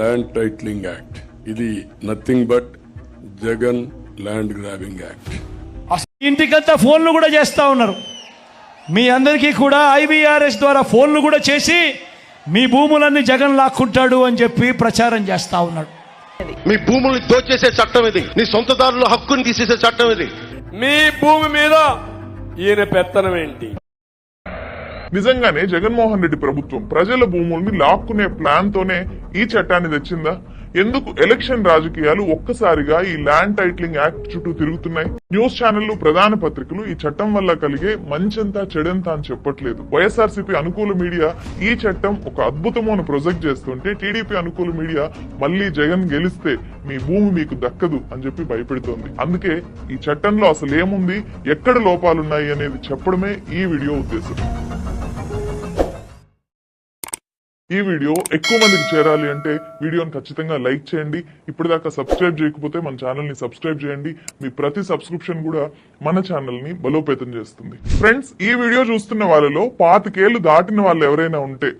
Land titling act ఇది nothing but Jagan land grabbing act అసలు ఇంటికంతా ఫోన్లు కూడా చేస్తూ ఉన్నారు. మీ అందరికీ కూడా ఐవీఆర్ఎస్ ద్వారా ఫోన్లు కూడా చేసి మీ భూములన్నీ జగన్ లాక్కుంటాడు అని చెప్పి ప్రచారం చేస్తూ ఉన్నాడు. మీ భూముల్ని దోచేసే చట్టం ఇది. నీ సొంతదారుల హక్కుని తీసేసే చట్టం ఇది. మీ భూమి మీద ఈయన పెత్తనం ఏంటి? నిజంగానే జగన్మోహన్ రెడ్డి ప్రభుత్వం ప్రజల భూముల్ని లాక్కునే ప్లాన్ తోనే ఈ చట్టాన్ని తెచ్చిందా? ఎందుకు ఎలక్షన్ రాజకీయాలు ఒక్కసారిగా ఈ ల్యాండ్ టైటిలింగ్ యాక్ట్ చుట్టూ తిరుగుతున్నాయి? న్యూస్ ఛానళ్ళు ప్రధాన పత్రికలు ఈ చట్టం వల్ల కలిగే మంచంతా చెడంతా అని చెప్పట్లేదు. వైఎస్ఆర్సీపీ అనుకూల మీడియా ఈ చట్టం ఒక అద్భుతము అని ప్రొజెక్ట్ చేస్తుంటే టీడీపీ అనుకూల మీడియా మళ్ళీ జగన్ గెలిస్తే మీ భూమి మీకు దక్కదు అని చెప్పి భయపెడుతోంది. అందుకే ఈ చట్టంలో అసలు ఏముంది ఎక్కడ లోపాలున్నాయి అనేది చెప్పడమే ఈ వీడియో ఉద్దేశం. ఈ వీడియో ఎక్కువ మందికి చేరాలి అంటే వీడియోని ఖచ్చితంగా లైక్ చేయండి. ఇప్పటిదాకా సబ్స్క్రైబ్ చేయకపోతే మన ఛానల్ని సబ్స్క్రైబ్ చేయండి. మీ ప్రతి సబ్స్క్రిప్షన్ కూడా మన ఛానల్ని బలోపేతం చేస్తుంది. ఫ్రెండ్స్ ఈ వీడియో చూస్తున్న వాళ్ళలో పాతికేళ్ళు దాటిన వాళ్ళు ఎవరైనా ఉంటే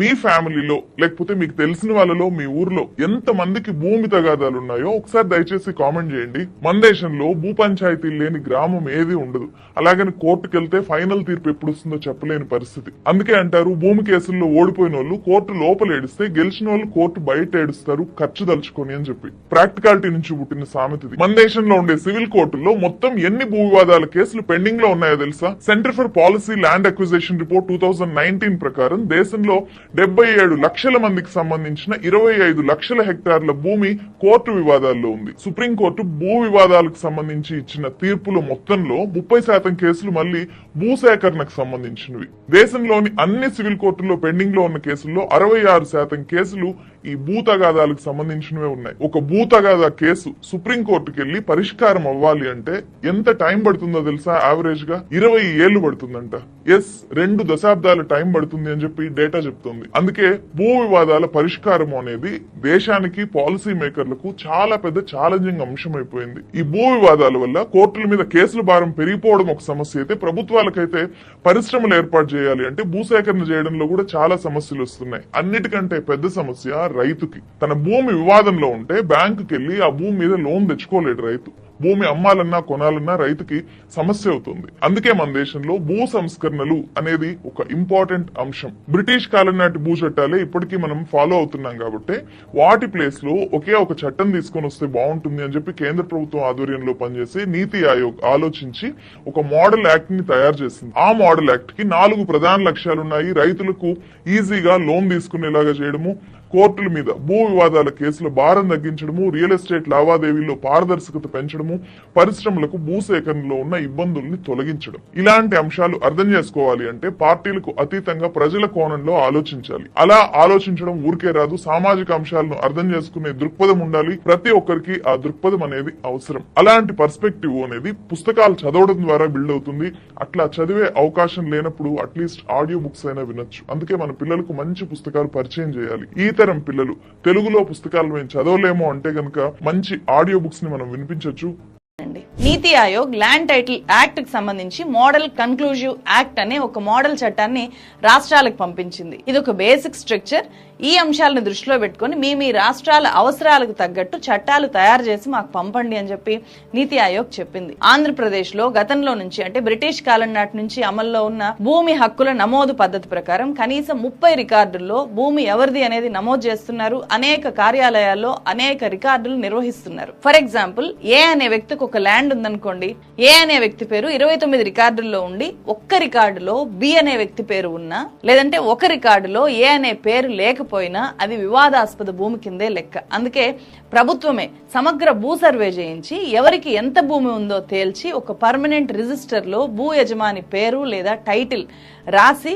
మీ ఫ్యామిలీలో లేకపోతే మీకు తెలిసిన వాళ్ళలో మీ ఊర్లో ఎంత మందికి భూమి తగాదాలు ఉన్నాయో ఒకసారి దయచేసి కామెంట్ చేయండి. మన దేశంలో భూ పంచాయతీ లేని గ్రామం ఏది ఉండదు. అలాగని కోర్టుకు వెళ్తే ఫైనల్ తీర్పు ఎప్పుడు వస్తుందో చెప్పలేని పరిస్థితి. అందుకే అంటారు భూమి కేసుల్లో ఓడిపోయిన వాళ్ళు కోర్టు లోపల ఏడిస్తే గెలిచిన వాళ్ళు కోర్టు బయట ఏడుస్తారు ఖర్చు దలుచుకొని అని చెప్పి. ప్రాక్టికాలిటీ నుంచి పుట్టిన సామెతది మన దేశంలో ఉండే సివిల్ కోర్టుల్లో మొత్తం ఎన్ని భూ వివాదాల కేసులు పెండింగ్లో ఉన్నాయో తెలుసా? Centre for policy land acquisition report two thousand nineteen ప్రకారం దేశంలో డెబ్బై ఏడు లక్షల మందికి సంబంధించిన ఇరవై ఐదు లక్షల హెక్టార్ల భూమి కోర్టు వివాదాల్లో ఉంది. సుప్రీంకోర్టు భూ వివాదాలకు సంబంధించి ఇచ్చిన తీర్పుల మొత్తంలో ముప్పై శాతం కేసులు మళ్ళీ భూసేకరణకు సంబంధించినవి. దేశంలోని అన్ని సివిల్ కోర్టుల్లో పెండింగ్లో ఉన్న కేసుల్లో అరవై ఆరు శాతం కేసులు ఈ భూతగాదాలకు సంబంధించినవే ఉన్నాయి. ఒక భూతగాదా కేసు సుప్రీంకోర్టుకి వెళ్ళి పరిష్కారం అవ్వాలి అంటే ఎంత టైం పడుతుందో తెలుసా యావరేజ్గా ఇరవై ఏళ్ళు పడుతుందంట. ఎస్ రెండు దశాబ్దాల టైం పడుతుంది అని చెప్పి డేటా చెప్తుంది. అందుకే భూ వివాదాల పరిష్కారం అనేది దేశానికి పాలసీ మేకర్లకు చాలా పెద్ద ఛాలెంజింగ్ అంశం అయిపోయింది ఈ భూ వివాదాల వల్ల కోర్టుల మీద కేసుల భారం పెరిగిపోవడం ఒక సమస్య అయితే ప్రభుత్వాలకైతే పరిశ్రమలు ఏర్పాటు చేయాలి అంటే భూసేకరణ చేయడంలో కూడా చాలా సమస్యలు వస్తున్నాయి. అన్నిటికంటే పెద్ద సమస్య రైతుకి. తన భూమి వివాదంలో ఉంటే బ్యాంకుకి వెళ్ళి ఆ భూమి మీద లోన్ తెచ్చుకోలేడు రైతు. భూమి అమ్మాలన్నా కొనాలన్నా రైతుకి సమస్య అవుతుంది. అందుకే మన దేశంలో భూ సంస్కరణలు అనేది ఒక ఇంపార్టెంట్ అంశం. బ్రిటిష్ కాలం నాటి భూ చట్టాలే ఇప్పటికీ మనం ఫాలో అవుతున్నాం కాబట్టి వాటి ప్లేస్లో ఒకే ఒక చట్టం తీసుకొని వస్తే బాగుంటుంది అని చెప్పి కేంద్ర ప్రభుత్వం ఆధ్వర్యంలో పనిచేసే నీతి ఆయోగ్ ఆలోచించి ఒక మోడల్ యాక్ట్ని తయారు చేసింది. ఆ మోడల్ యాక్ట్కి నాలుగు ప్రధాన లక్ష్యాలు ఉన్నాయి రైతులకు ఈజీగా లోన్ తీసుకునేలాగా చేయడము కోర్టుల మీద భూ వివాదాల కేసుల భారం తగ్గించడము రియల్ ఎస్టేట్ లావాదేవీల్లో పారదర్శకత పెంచడము పరిశ్రమలకు భూ సేకరణలో ఉన్న ఇబ్బందుల్ని తొలగించడం. ఇలాంటి అంశాలు అర్థం చేసుకోవాలి అంటే పార్టీలకు అతీతంగా ప్రజల కోణంలో ఆలోచించాలి. అలా ఆలోచించడం ఊరికే రాదు. సామాజిక అంశాలను అర్థం చేసుకునే దృక్పథం ఉండాలి. ప్రతి ఒక్కరికి ఆ దృక్పథం అనేది అవసరం. అలాంటి పర్స్పెక్టివ్ అనేది పుస్తకాలు చదవడం ద్వారా బిల్డ్ అవుతుంది. అట్లా చదివే అవకాశం లేనప్పుడు అట్లీస్ట్ ఆడియో బుక్స్ అయినా వినొచ్చు. అందుకే మన పిల్లలకు మంచి పుస్తకాలు పరిచయం చేయాలి. ఈ తరం పిల్లలు. తెలుగులో పుస్తకాలు మేము చదవలేము అంటే కనుక మంచి ఆడియో బుక్స్ని మనం వినిపించవచ్చు అండి. నీతి ఆయోగ్ ల్యాండ్ టైటిల్ యాక్ట్కి సంబంధించి మోడల్ కన్క్లూజివ్ యాక్ట్ అనే ఒక మోడల్ చట్టాన్ని రాష్ట్రాలకు పంపించింది. ఇది ఒక బేసిక్ స్ట్రక్చర్. ఈ అంశాలను దృష్టిలో పెట్టుకొని మీ మీ రాష్ట్రాల అవసరాలకు తగ్గట్టు చట్టాలు తయారు చేసి మాకు పంపండి అని చెప్పి నీతి ఆయోగ్ చెప్పింది. ఆంధ్రప్రదేశ్లో గతంలో నుంచి అంటే బ్రిటిష్ కాలం నాటి నుంచి అమల్లో ఉన్న భూమి హక్కుల నమోదు పద్ధతి ప్రకారం కనీసం ముప్పై రికార్డుల్లో భూమి ఎవరిది అనేది నమోదు చేస్తున్నారు. అనేక కార్యాలయాల్లో అనేక రికార్డులు నిర్వహిస్తున్నారు. ఫర్ ఎగ్జాంపుల్ ఏ అనే వ్యక్తికి ఒక ల్యాండ్ ఉందనుకోండి ఏ అనే వ్యక్తి పేరు ఇరవై తొమ్మిది రికార్డుల్లో ఉండి ఒక్క రికార్డులో బి అనే వ్యక్తి పేరు ఉన్నా లేదంటే ఒక రికార్డులో ఏ అనే పేరు లేకపోయినా అది వివాదాస్పద భూమి కిందే లెక్క. అందుకే ప్రభుత్వమే సమగ్ర భూ సర్వే చేయించి ఎవరికి ఎంత భూమి ఉందో తేల్చి ఒక పర్మనెంట్ రిజిస్టర్లో భూ యజమాని పేరు లేదా టైటిల్ రాసి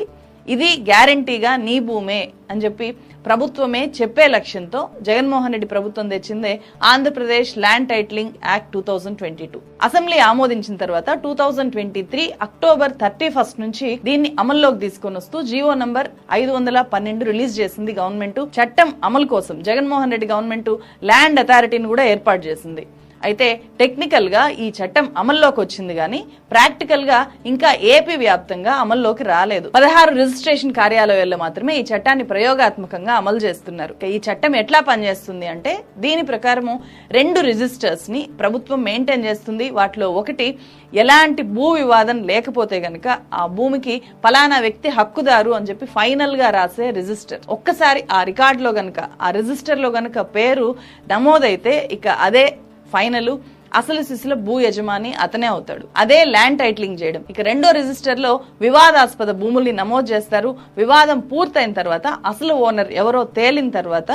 ఇది గ్యారంటీగా నీ భూమే అని చెప్పి ప్రభుత్వమే చెప్పే లక్ష్యంతో జగన్మోహన్ రెడ్డి ప్రభుత్వం తెచ్చిందే Andhra Pradesh land titling act two thousand twenty two. Assembly ఆమోదించిన తర్వాత two thousand twenty three October thirty first నుంచి దీన్ని అమల్లోకి తీసుకొని వస్తూ జీవో నంబర్ ఐదు వందల పన్నెండు రిలీజ్ చేసింది గవర్నమెంట్. చట్టం అమలు కోసం జగన్మోహన్ రెడ్డి గవర్నమెంట్ ల్యాండ్ అథారిటీని కూడా ఏర్పాటు చేసింది. అయితే టెక్నికల్గా ఈ చట్టం అమల్లోకి వచ్చింది కానీ ప్రాక్టికల్గా ఇంకా ఏపీ వ్యాప్తంగా అమల్లోకి రాలేదు. పదహారు రిజిస్ట్రేషన్ కార్యాలయాల్లో మాత్రమే ఈ చట్టాన్ని ప్రయోగాత్మకంగా అమలు చేస్తున్నారు. ఈ చట్టం ఎట్లా పనిచేస్తుంది అంటే దీని ప్రకారము రెండు రిజిస్టర్స్ని ప్రభుత్వం మెయింటైన్ చేస్తుంది. వాటిలో ఒకటి ఎలాంటి భూ వివాదం లేకపోతే గనక ఆ భూమికి ఫలానా వ్యక్తి హక్కుదారు అని చెప్పి ఫైనల్గా రాసే రిజిస్టర్. ఒక్కసారి ఆ రికార్డులో గనక ఆ రిజిస్టర్లో గనక పేరు నమోదైతే ఇక అదే ఫైనల్ అసలు సిసుల భూ యజమాని అతనే అవుతాడు. అదే ల్యాండ్ టైటిలింగ్ చేయడం. ఇక రెండో రిజిస్టర్లో వివాదాస్పద భూముల్ని నమోదు చేస్తారు. వివాదం పూర్తయిన తర్వాత అసలు ఓనర్ ఎవరో తేలిన తర్వాత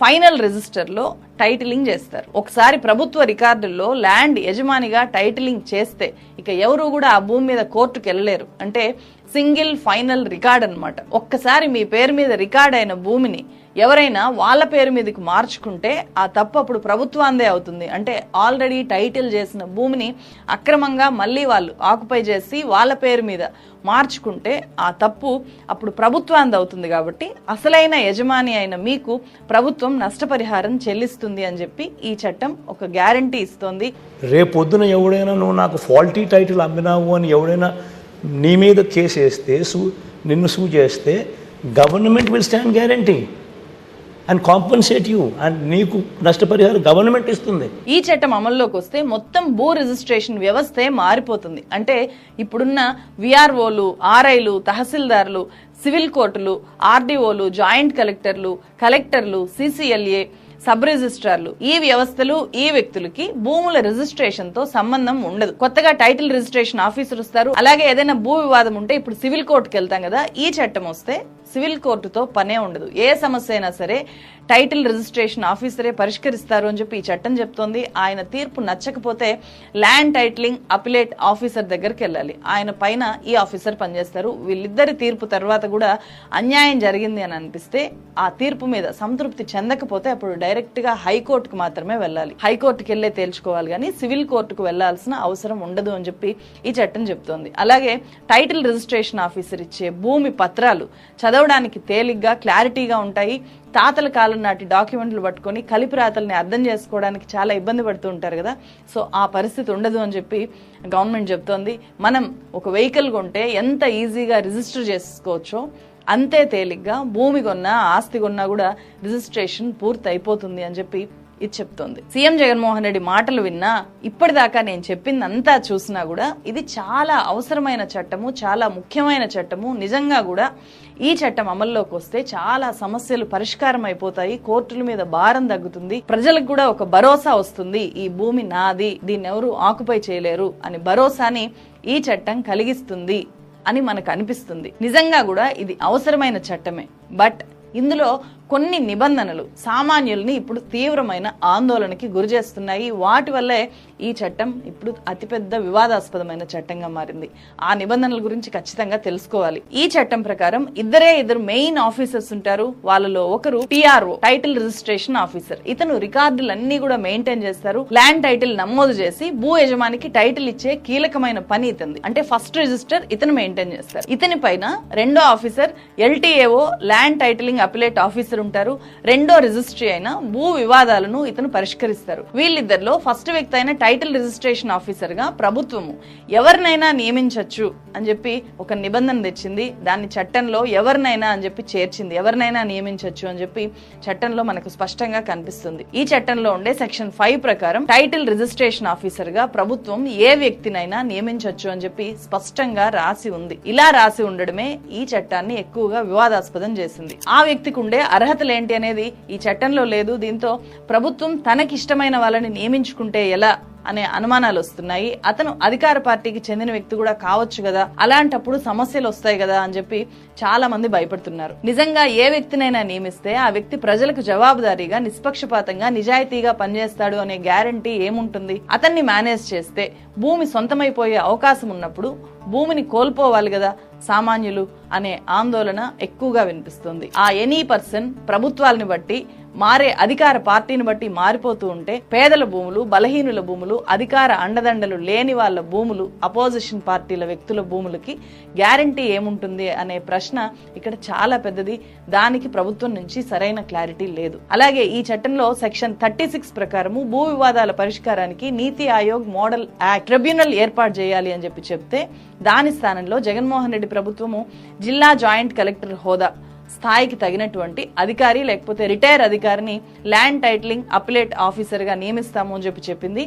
ఫైనల్ రిజిస్టర్లో టైటిలింగ్ చేస్తారు. ఒకసారి ప్రభుత్వ రికార్డుల్లో ల్యాండ్ యజమానిగా టైటిలింగ్ చేస్తే ఇక ఎవరు కూడా ఆ భూమి మీద కోర్టుకు వెళ్ళలేరు అంటే సింగిల్ ఫైనల్ రికార్డ్ అనమాట ఒక్కసారి మీ పేరు మీద రికార్డ్ అయిన భూమిని ఎవరైనా వాళ్ళ పేరు మీదకి మార్చుకుంటే ఆ తప్పు అప్పుడు ప్రభుత్వాందే అవుతుంది. అంటే ఆల్రెడీ టైటిల్ చేసిన భూమిని అక్రమంగా మళ్ళీ వాళ్ళు ఆకుపై చేసి వాళ్ళ పేరు మీద మార్చుకుంటే ఆ తప్పు అప్పుడు ప్రభుత్వాంది అవుతుంది కాబట్టి అసలైన యజమాని అయిన మీకు ప్రభుత్వం నష్టపరిహారం చెల్లిస్తుంది అని చెప్పి ఈ చట్టం ఒక గ్యారంటీ ఇస్తోంది. రేపొద్దున ఎవడైనా నువ్వు నాకు ఫాల్టీ టైటిల్ అమ్మినావు అని ఎవడైనా నీ మీద చేసేస్తే సూ నిన్ను సూ చేస్తే government will stand guarantee and compensate you and నీకు నష్టపరిహారం గవర్నమెంట్ ఇస్తుంది. ఈ చట్టం అమల్లోకి వస్తే మొత్తం భూ రిజిస్ట్రేషన్ వ్యవస్థే మారిపోతుంది. అంటే ఇప్పుడున్న విఆర్ఓలు ఆర్ఐలు తహసీల్దార్లు సివిల్ కోర్టులు ఆర్డీఓలు జాయింట్ కలెక్టర్లు కలెక్టర్లు సిసిఎల్ఏ సబ్ రిజిస్ట్రార్లు ఈ వ్యవస్థలు ఈ వ్యక్తులకి భూముల రిజిస్ట్రేషన్తో సంబంధం ఉండదు. కొత్తగా టైటిల్ రిజిస్ట్రేషన్ ఆఫీసర్ వస్తారు. అలాగే ఏదైనా భూ వివాదం ఉంటే ఇప్పుడు సివిల్ కోర్టుకి వెళ్తాం కదా ఈ చట్టం వస్తే సివిల్ కోర్టుతో పనే ఉండదు. ఏ సమస్య అయినా సరే టైటిల్ రిజిస్ట్రేషన్ ఆఫీసరే పరిష్కరిస్తారు అని చెప్పి ఈ చట్టం చెప్తోంది. ఆయన తీర్పు నచ్చకపోతే ల్యాండ్ టైటిలింగ్ అపిలేట్ ఆఫీసర్ దగ్గరికి వెళ్ళాలి. ఆయన పైన ఈ ఆఫీసర్ పనిచేస్తారు. వీళ్ళిద్దరి తీర్పు తర్వాత కూడా అన్యాయం జరిగింది అని అనిపిస్తే ఆ తీర్పు మీద సంతృప్తి చెందకపోతే అప్పుడు డైరెక్ట్గా హైకోర్టుకు మాత్రమే వెళ్ళాలి. హైకోర్టుకి వెళ్ళే తేల్చుకోవాలి కానీ సివిల్ కోర్టుకు వెళ్ళాల్సిన అవసరం ఉండదు అని చెప్పి ఈ చట్టం చెప్తోంది. అలాగే టైటిల్ రిజిస్ట్రేషన్ ఆఫీసర్ ఇచ్చే భూమి పత్రాలు చదవడానికి తేలిగ్గా క్లారిటీగా ఉంటాయి. తాతల కాలం నాటి డాక్యుమెంట్లు పట్టుకొని కలిపి రాతల్ని అర్థం చేసుకోవడానికి చాలా ఇబ్బంది పడుతూ ఉంటారు కదా. సో ఆ పరిస్థితి ఉండదు అని చెప్పి గవర్నమెంట్ చెప్తోంది. మనం ఒక వెహికల్ కొంటే ఎంత ఈజీగా రిజిస్టర్ చేసుకోవచ్చో అంతే తేలిగ్గా భూమి కొన్నా ఆస్తి కొన్నా కూడా రిజిస్ట్రేషన్ పూర్తి అయిపోతుంది అని చెప్పి ఇది చెప్తోంది. సీఎం జగన్మోహన్ రెడ్డి మాటలు విన్నా ఇప్పటిదాకా నేను చెప్పిందంతా చూసినా కూడా ఇది చాలా అవసరమైన చట్టము చాలా ముఖ్యమైన చట్టము. నిజంగా కూడా ఈ చట్టం అమల్లోకి వస్తే చాలా సమస్యలు పరిష్కారం అయిపోతాయి కోర్టుల మీద భారం తగ్గుతుంది ప్రజలకు కూడా ఒక భరోసా వస్తుంది ఈ భూమి నాది దీన్ని ఎవరు ఆకుపై చేయలేరు అని భరోసాని ఈ చట్టం కలిగిస్తుంది అని మనకు అనిపిస్తుంది. నిజంగా కూడా ఇది అవసరమైన చట్టమే. బట్ ఇందులో కొన్ని నిబంధనలు సామాన్యుల్ని ఇప్పుడు తీవ్రమైన ఆందోళనకి గురి చేస్తున్నాయి. వాటి వల్లే ఈ చట్టం ఇప్పుడు అతిపెద్ద వివాదాస్పదమైన చట్టంగా మారింది. ఆ నిబంధనల గురించి ఖచ్చితంగా తెలుసుకోవాలి. ఈ చట్టం ప్రకారం ఇద్దరే ఇద్దరు మెయిన్ ఆఫీసర్స్ ఉంటారు. వాళ్ళలో ఒకరు టిఆర్ఓ టైటిల్ రిజిస్ట్రేషన్ ఆఫీసర్. ఇతను రికార్డులన్నీ కూడా మెయింటైన్ చేస్తారు. ల్యాండ్ టైటిల్ నమోదు చేసి భూ యజమానికి టైటిల్ ఇచ్చే కీలకమైన పని ఇతంది అంటే ఫస్ట్ రిజిస్టర్ ఇతను మెయింటైన్ చేస్తారు. ఇతని పైన రెండో officer LTAO land titling appellate officer ఉంటారు రెండో రిజిస్ట్రీ అయిన భూ వివాదాలను ఇతను పరిష్కరిస్తారు. వీళ్ళిద్దరిలో ఫస్ట్ వ్యక్తి అయిన టైటిల్ రిజిస్ట్రేషన్ ఆఫీసర్గా ప్రభుత్వము ఎవరినైనా నియమించవచ్చు అని చెప్పి ఒక నిబంధన తెచ్చింది. దాన్ని చట్టంలో ఎవరినైనా అని చెప్పి చేర్చింది. ఎవరినైనా నియమించవచ్చు అని చెప్పి చట్టంలో మనకు స్పష్టంగా కనిపిస్తుంది. ఈ చట్టంలో ఉండే సెక్షన్ ఫైవ్ ప్రకారం టైటిల్ రిజిస్ట్రేషన్ ఆఫీసర్గా ప్రభుత్వం ఏ వ్యక్తినైనా నియమించవచ్చు అని చెప్పి స్పష్టంగా రాసి ఉంది. ఇలా రాసి ఉండడమే ఈ చట్టాన్ని ఎక్కువగా వివాదాస్పదం చేసింది. ఆ వ్యక్తికి ఉండే అర్హతలు ఏంటి అనేది ఈ చట్టంలో లేదు. దీంతో ప్రభుత్వం తనకిష్టమైన వాళ్ళని నియమించుకుంటే ఎలా? అనే అనుమానాలు వస్తున్నాయి. అతను అధికార పార్టీకి చెందిన వ్యక్తి కూడా కావచ్చు కదా. అలాంటప్పుడు సమస్యలు వస్తాయి కదా అని చెప్పి చాలా మంది భయపడుతున్నారు. నిజంగా ఏ వ్యక్తినైనా నియమిస్తే ఆ వ్యక్తి ప్రజలకు జవాబుదారీగా నిష్పక్షపాతంగా నిజాయితీగా పనిచేస్తాడు అనే గ్యారంటీ ఏముంటుంది? అతన్ని మేనేజ్ చేస్తే భూమి సొంతమైపోయే అవకాశం ఉన్నప్పుడు భూమిని కోల్పోవాలి కదా సామాన్యులు అనే ఆందోళన ఎక్కువగా వినిపిస్తుంది. ఆ ఎనీ పర్సన్ ప్రభుత్వాలని బట్టి మారే అధికార పార్టీని బట్టి మారిపోతూ ఉంటే పేదల భూములు బలహీనుల భూములు అధికార అండదండలు లేని వాళ్ళ భూములు అపోజిషన్ పార్టీల వ్యక్తుల భూములకి గ్యారంటీ ఏముంటుంది అనే ప్రశ్న ఇక్కడ చాలా పెద్దది. దానికి ప్రభుత్వం నుంచి సరైన క్లారిటీ లేదు. అలాగే ఈ చట్టంలో సెక్షన్ థర్టీ సిక్స్ ప్రకారము భూ వివాదాల పరిష్కారానికి నీతి ఆయోగ్ మోడల్ యాక్ట్ ట్రిబ్యునల్ ఏర్పాటు చేయాలి అని చెప్పి చెప్తే దాని స్థానంలో జగన్మోహన్ రెడ్డి ప్రభుత్వము జిల్లా జాయింట్ కలెక్టర్ హోదా స్థాయికి తగినటువంటి అధికారి లేకపోతే రిటైర్ అధికారిని ల్యాండ్ టైటిలింగ్ అప్లేట్ ఆఫీసర్గా నియమిస్తాము అని చెప్పి చెప్పింది.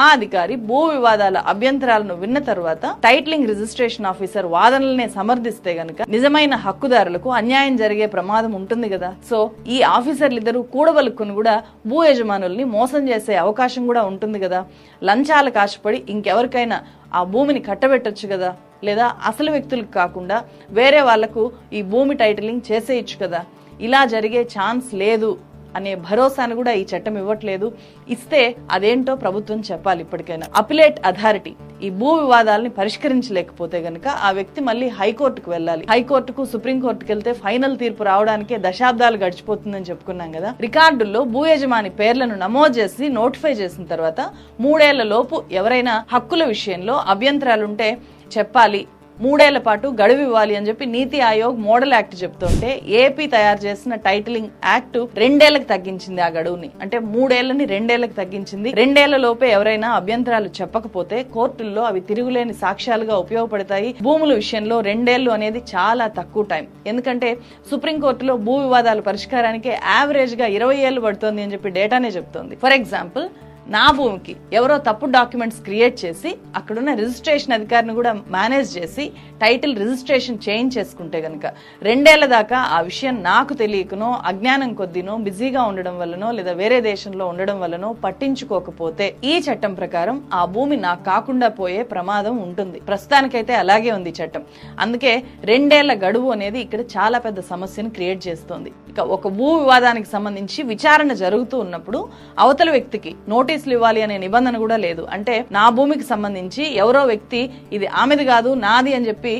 ఆ అధికారి భూ వివాదాల అభ్యంతరాలను విన్న తర్వాత టైటిలింగ్ రిజిస్ట్రేషన్ ఆఫీసర్ వాదనలనే సమర్థిస్తే గనక నిజమైన హక్కుదారులకు అన్యాయం జరిగే ప్రమాదం ఉంటుంది కదా. సో ఈ ఆఫీసర్లు ఇద్దరు కూడబలుక్కుని కూడా భూ యజమానుల్ని మోసం చేసే అవకాశం కూడా ఉంటుంది కదా. లంచాల కాశపడి ఇంకెవరికైనా ఆ భూమిని కట్టబెట్టొచ్చు కదా. లేదా అసలు వ్యక్తులకు కాకుండా వేరే వాళ్ళకు ఈ భూమి టైటిలింగ్ చేసేయచ్చు కదా. ఇలా జరిగే ఛాన్స్ లేదు. అనే భరోసాను కూడా ఈ చట్టం ఇవ్వట్లేదు. ఇస్తే అదేంటో ప్రభుత్వం చెప్పాలి ఇప్పటికైనా. అపిలేట్ అథారిటీ ఈ భూ వివాదాలని పరిష్కరించలేకపోతే గనక ఆ వ్యక్తి మళ్ళీ హైకోర్టుకు వెళ్ళాలి. హైకోర్టుకు సుప్రీంకోర్టుకు వెళ్తే ఫైనల్ తీర్పు రావడానికే దశాబ్దాలు గడిచిపోతుందని చెప్పుకున్నాం కదా. రికార్డుల్లో భూ యజమాని పేర్లను నమోదు చేసి నోటిఫై చేసిన తర్వాత మూడేళ్ళ లోపు ఎవరైనా హక్కుల విషయంలో అభ్యంతరాలుంటే చెప్పాలి. మూడేళ్ళ పాటు గడువు ఇవ్వాలి అని చెప్పి నీతి ఆయోగ్ మోడల్ యాక్ట్ చెప్తుంటే ఏపీ తయారు చేసిన టైటిలింగ్ యాక్ట్ రెండేళ్ళకు తగ్గించింది ఆ గడువుని. అంటే మూడేళ్ళని రెండేళ్ళకు తగ్గించింది. రెండేళ్ళ లోపే ఎవరైనా అభ్యంతరాలు చెప్పకపోతే కోర్టుల్లో అవి తిరుగులేని సాక్ష్యాలుగా ఉపయోగపడతాయి. భూముల విషయంలో రెండేళ్ళు అనేది చాలా తక్కువ టైం. ఎందుకంటే సుప్రీంకోర్టులో భూ వివాదాల పరిష్కారానికి యావరేజ్గా ఇరవై ఏళ్ళు పడుతుంది అని చెప్పి డేటానే చెప్తుంది. ఫర్ ఎగ్జాంపుల్ నా భూమికి ఎవరో తప్పుడు డాక్యుమెంట్స్ క్రియేట్ చేసి అక్కడున్న రిజిస్ట్రేషన్ అధికారిని కూడా మేనేజ్ చేసి టైటిల్ రిజిస్ట్రేషన్ చేంజ్ చేసుకుంటే కనుక రెండేళ్ళ దాకా ఆ విషయం నాకు తెలియకనో అజ్ఞానం కొద్దినో బిజీగా ఉండడం వల్లనో లేదా వేరే దేశంలో ఉండడం వల్లనో పట్టించుకోకపోతే ఈ చట్టం ప్రకారం ఆ భూమి నాకు కాకుండా పోయే ప్రమాదం ఉంటుంది. ప్రస్తుతానికైతే అలాగే ఉంది చట్టం. అందుకే రెండేళ్ళ గడువు అనేది ఇక్కడ చాలా పెద్ద సమస్యను క్రియేట్ చేస్తోంది. ఇక ఒక భూ వివాదానికి సంబంధించి విచారణ జరుగుతూ ఉన్నప్పుడు అవతల వ్యక్తికి నోటీస్ నోటీసులు ఇవ్వాలి అనే నిబంధన కూడా లేదు. అంటే నా భూమికి సంబంధించి ఎవరో వ్యక్తి ఇది ఆమెది కాదు నాది అని చెప్పి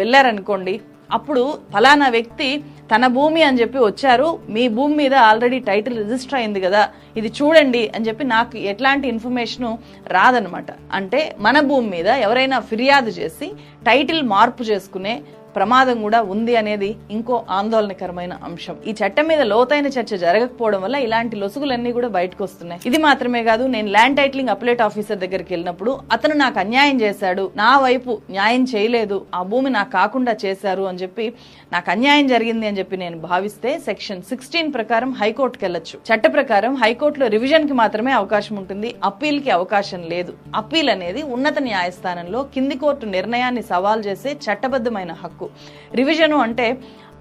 వెళ్ళారనుకోండి అప్పుడు ఫలానా వ్యక్తి తన భూమి అని చెప్పి వచ్చారు మీ భూమి మీద ఆల్రెడీ టైటిల్ రిజిస్టర్ అయింది కదా ఇది చూడండి అని చెప్పి నాకు ఎట్లాంటి ఇన్ఫర్మేషన్ రాదనమాట. అంటే మన భూమి మీద ఎవరైనా ఫిర్యాదు చేసి టైటిల్ మార్పు చేసుకునే ప్రమాదం కూడా ఉంది అనేది ఇంకో ఆందోళనకరమైన అంశం. ఈ చట్టం మీద లోతైన చర్చ జరగకపోవడం వల్ల ఇలాంటి లొసుగులన్నీ కూడా బయటకు వస్తున్నాయి. ఇది మాత్రమే కాదు నేను ల్యాండ్ టైటిలింగ్ అప్లేట్ ఆఫీసర్ దగ్గరికి వెళ్ళినప్పుడు అతను నాకు అన్యాయం చేశాడు నా వైపు న్యాయం చేయలేదు ఆ భూమి నాకు కాకుండా చేశారు అని చెప్పి నాకు అన్యాయం జరిగింది అని చెప్పి నేను భావిస్తే సెక్షన్ సిక్స్టీన్ ప్రకారం హైకోర్టుకి వెళ్ళొచ్చు. చట్ట ప్రకారం హైకోర్టులో రివిజన్కి మాత్రమే అవకాశం ఉంటుంది అప్పీల్కి అవకాశం లేదు. అప్పీల్ అనేది ఉన్నత న్యాయస్థానంలో కింది కోర్టు నిర్ణయాన్ని సవాల్ చేసే చట్టబద్ధమైన హక్కు. రివిజను అంటే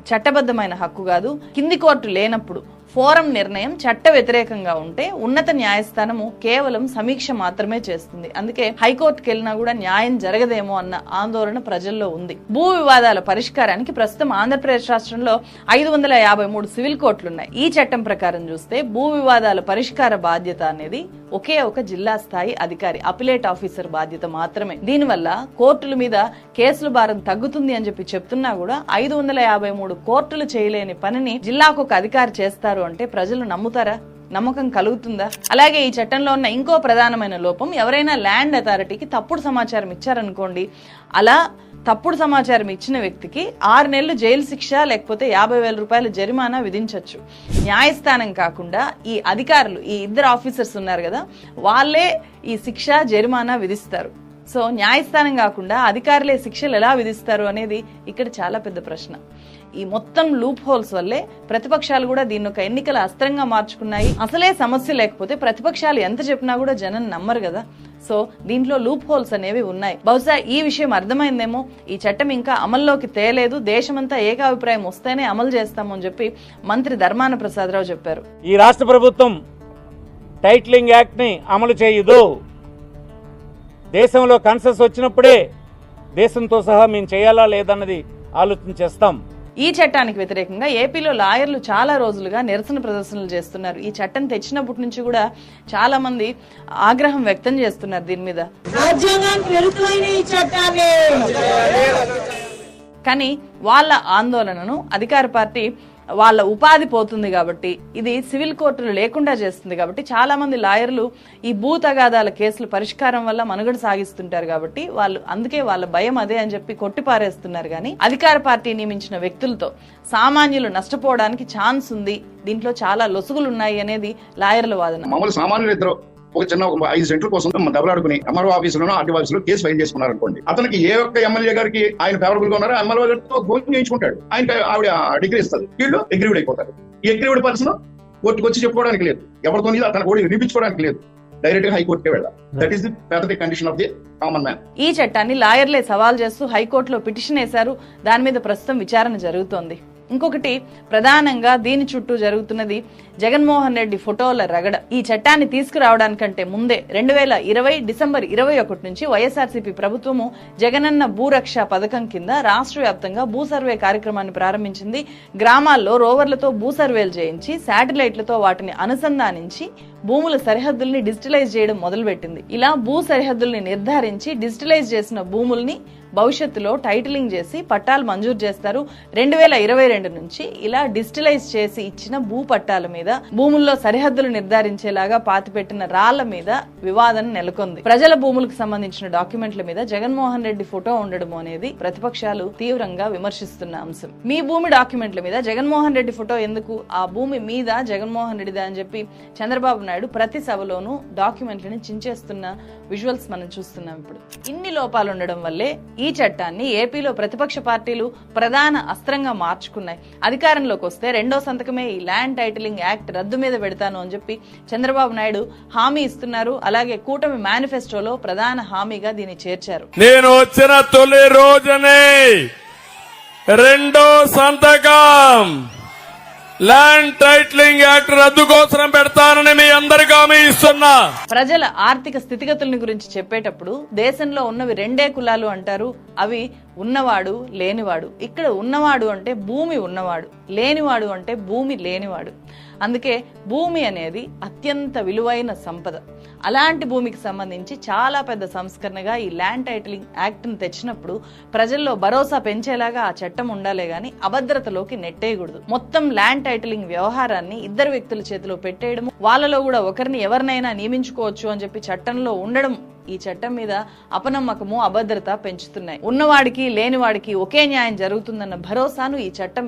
చట్టబద్ధమైన హక్కు కాదు. కింది కోర్టు లేనప్పుడు ఫోరం నిర్ణయం చట్ట వ్యతిరేకంగా ఉంటే ఉన్నత న్యాయస్థానము కేవలం సమీక్ష మాత్రమే చేస్తుంది. అందుకే హైకోర్టుకి వెళ్ళినా కూడా న్యాయం జరగదేమో అన్న ఆందోళన ప్రజల్లో ఉంది. భూ వివాదాల పరిష్కారానికి ప్రస్తుతం ఆంధ్రప్రదేశ్ రాష్ట్రంలో ఐదు వందల యాభై మూడు సివిల్ కోర్టులున్నాయి. ఈ చట్టం ప్రకారం చూస్తే భూ వివాదాల పరిష్కార బాధ్యత అనేది ఒకే ఒక జిల్లా స్థాయి అధికారి అపిలేట్ ఆఫీసర్ బాధ్యత మాత్రమే. దీనివల్ల కోర్టుల మీద కేసుల భారం తగ్గుతుంది అని చెప్పి చెప్తున్నా కూడా ఐదు వందల యాభై మూడు కోర్టులు చేయలేని పనిని జిల్లాకు ఒక అధికారి చేస్తారు అంటే ప్రజలు నమ్ముతారా? నమ్మకం కలుగుతుందా? అలాగే ఈ చట్టంలో ఉన్న ఇంకో ప్రధానమైన లోపం ఎవరైనా ల్యాండ్ అథారిటీకి తప్పుడు సమాచారం ఇచ్చారనుకోండి అలా తప్పుడు సమాచారం ఇచ్చిన వ్యక్తికి ఆరు నెలలు జైలు శిక్ష లేకపోతే యాభై వేల రూపాయల జరిమానా విధించవచ్చు న్యాయస్థానం కాకుండా ఈ అధికారులు ఈ ఇద్దరు ఆఫీసర్స్ ఉన్నారు కదా వాళ్ళే ఈ శిక్ష జరిమానా విధిస్తారు. సో న్యాయస్థానం కాకుండా అధికారులే శిక్షలు ఎలా విధిస్తారు అనేది ఇక్కడ చాలా పెద్ద ప్రశ్న. ఈ మొత్తం లూప్ హోల్స్ వల్లే ప్రతిపక్షాలు కూడా దీన్ని ఒక ఎన్నికల అస్త్రంగా మార్చుకున్నాయి. అసలే సమస్య లేకపోతే ప్రతిపక్షాలు ఎంత చెప్పినా కూడా జనం నమ్మరు కదా. సో దీంట్లో లూప్ హోల్స్ అనేవి ఉన్నాయి. బహుశా ఈ విషయం అర్థమైందేమో ఈ చట్టం ఇంకా అమల్లోకి తేలేదు దేశమంతా ఏకాభిప్రాయం వస్తేనే అమలు చేస్తామని చెప్పి మంత్రి ధర్మాన ప్రసాదరావు చెప్పారు. ఈ రాష్ట్ర ప్రభుత్వం టైటిలింగ్ యాక్ట్ని అమలు చేయదు. దేశంలో కన్సెస్ వచ్చినప్పుడే దేశంతో సహా మేము చేయాలా లేదన్నది ఆలోచన చేస్తాం. ఈ చట్టానికి వ్యతిరేకంగా ఏపీలో లాయర్లు చాలా రోజులుగా నిరసన ప్రదర్శనలు చేస్తున్నారు. ఈ చట్టం తెచ్చినప్పటి నుంచి కూడా చాలా మంది ఆగ్రహం వ్యక్తం చేస్తున్నారు దీని మీద. కానీ వాళ్ళ ఆందోళనను అధికార పార్టీ వాళ్ళ ఉపాధి పోతుంది కాబట్టి ఇది సివిల్ కోర్టులు లేకుండా చేస్తుంది కాబట్టి చాలా మంది లాయర్లు ఈ భూ తగాదాల కేసులు పరిష్కారం వల్ల మనుగడ సాగిస్తుంటారు కాబట్టి వాళ్ళు అందుకే వాళ్ళ భయం అదే అని చెప్పి కొట్టిపారేస్తున్నారు కానీ అధికార పార్టీ నియమించిన వ్యక్తులతో సామాన్యులు నష్టపోవడానికి ఛాన్స్ ఉంది. దీంట్లో చాలా లొసుగులు ఉన్నాయి అనేది లాయర్ల వాదన. మామూలు సామాన్యులు ఇద్దరు. ఒక చిన్న ఒక ఐదు సెంట్ల కోసం దెబ్బలాడుకుని ఎంఆర్ఓ ఆఫీసులోనో ఆర్టీ ఆఫీసులో కేసు ఫైల్ చేసుకున్నారు అనుకోండి అతనికి ఏ ఒక్క ఎమ్మెల్యే గారికి ఆయన ఫేవరబుల్గా ఉన్నారో ఎమ్మెల్యే గారితో భోజనం చేయించుకుంటాడు. ఆయన ఆవిడ డిగ్రీ ఇస్తుంది వీళ్ళు అగ్రీవుడ్ అయిపోతారు. ఈ అగ్రీవుడ్ పర్సన్ కోర్టుకు వచ్చి చెప్పుకోవడానికి లేదు. ఎవరితో తన కూడా వినిపించుకోవడానికి లేదు. డైరెక్ట్గా హైకోర్టుకే వెళ్ళాలి. దట్ ఈస్ ది పెద్ద condition of the common man ఈ చట్టాన్ని లాయర్లే సవాల్ చేస్తూ హైకోర్టులో పిటిషన్ వేశారు. దాని మీద ప్రస్తుతం విచారణ జరుగుతోంది. ఇంకొకటి ప్రధానంగా దీని చుట్టూ జరుగుతున్నది జగన్మోహన్ రెడ్డి ఫోటోల రగడ. ఈ చట్టాన్ని తీసుకురావడానికంటే ముందే రెండు వేల ఇరవై డిసెంబర్ ఇరవై ఒకటి నుంచి వైఎస్ఆర్సీపీ ప్రభుత్వము జగనన్న భూరక్ష పథకం కింద రాష్ట్ర వ్యాప్తంగా భూ సర్వే కార్యక్రమాన్ని ప్రారంభించింది. గ్రామాల్లో రోవర్లతో భూ సర్వేలు చేయించి శాటిలైట్లతో వాటిని అనుసంధానించి భూముల సరిహద్దుల్ని డిజిటలైజ్ చేయడం మొదలుపెట్టింది. ఇలా భూ సరిహద్దుల్ని నిర్ధారించి డిజిటలైజ్ చేసిన భూముల్ని భవిష్యత్తులో టైటిలింగ్ చేసి పట్టాలు మంజూరు చేస్తారు. రెండు వేల ఇరవై రెండు నుంచి ఇలా డిజిటలైజ్ చేసి ఇచ్చిన భూ పట్టాల మీద భూముల్లో సరిహద్దులు నిర్ధారించేలాగా పాతిపెట్టిన రాళ్ళ మీద వివాదం నెలకొంది. ప్రజల భూములకు సంబంధించిన డాక్యుమెంట్ల మీద జగన్మోహన్ రెడ్డి ఫోటో ఉండడం అనేది ప్రతిపక్షాలు తీవ్రంగా విమర్శిస్తున్న అంశం. మీ భూమి డాక్యుమెంట్ల మీద జగన్మోహన్ రెడ్డి ఫోటో ఎందుకు? ఆ భూమి మీద జగన్మోహన్ రెడ్డిదా అని చెప్పి చంద్రబాబు నాయుడు ప్రతి సభలోనూ డాక్యుమెంట్లని చించేస్తున్న విజువల్స్ మనం చూస్తున్నాం ఇప్పుడు. ఇన్ని లోపాలు ఉండడం వల్లే ఈ చట్టాన్ని ఏపీలో ప్రతిపక్ష పార్టీలు ప్రధాన అస్త్రంగా మార్చుకున్నాయి. అధికారంలోకి వస్తే రెండో సంతకమే ఈ ల్యాండ్ టైటిలింగ్ యాక్ట్ రద్దు మీద పెడతాను అని చెప్పి చంద్రబాబు నాయుడు హామీ ఇస్తున్నారు. అలాగే కూటమి మేనిఫెస్టోలో ప్రధాన హామీగా దీన్ని చేర్చారు. నేను వచ్చిన తొలి రోజునే రెండో సంతకం. ల్యాండ్ టైట్లింగ్ యాక్ట్ రద్దు కోసం పెడతానని మీ అందరికీ హామీ ఇస్తున్నా. ప్రజల ఆర్థిక స్థితిగతుల్ని గురించి చెప్పేటప్పుడు దేశంలో ఉన్నవి రెండే కులాలు అంటారు. అవి ఉన్నవాడు లేనివాడు. ఇక్కడ ఉన్నవాడు అంటే భూమి ఉన్నవాడు. లేనివాడు అంటే భూమి లేనివాడు. అందుకే భూమి అనేది అత్యంత విలువైన సంపద. అలాంటి భూమికి సంబంధించి చాలా పెద్ద సంస్కరణగా ఈ ల్యాండ్ టైటిలింగ్ యాక్ట్ను తెచ్చినప్పుడు ప్రజల్లో భరోసా పెంచేలాగా ఆ చట్టం ఉండాలే గాని అభద్రతలోకి నెట్టేయకూడదు. మొత్తం ల్యాండ్ టైటిలింగ్ వ్యవహారాన్ని ఇద్దరు వ్యక్తుల చేతిలో పెట్టేయడం వాళ్ళలో కూడా ఒకరిని ఎవరినైనా నియమించుకోవచ్చు అని చెప్పి చట్టంలో ఉండడం ఈ చట్టం మీద అపనమ్మకము అభద్రత పెంచుతున్నాయి. ఉన్నవాడికి లేనివాడికి ఒకే న్యాయం జరుగుతుందన్న భరోసాను ఈ చట్టం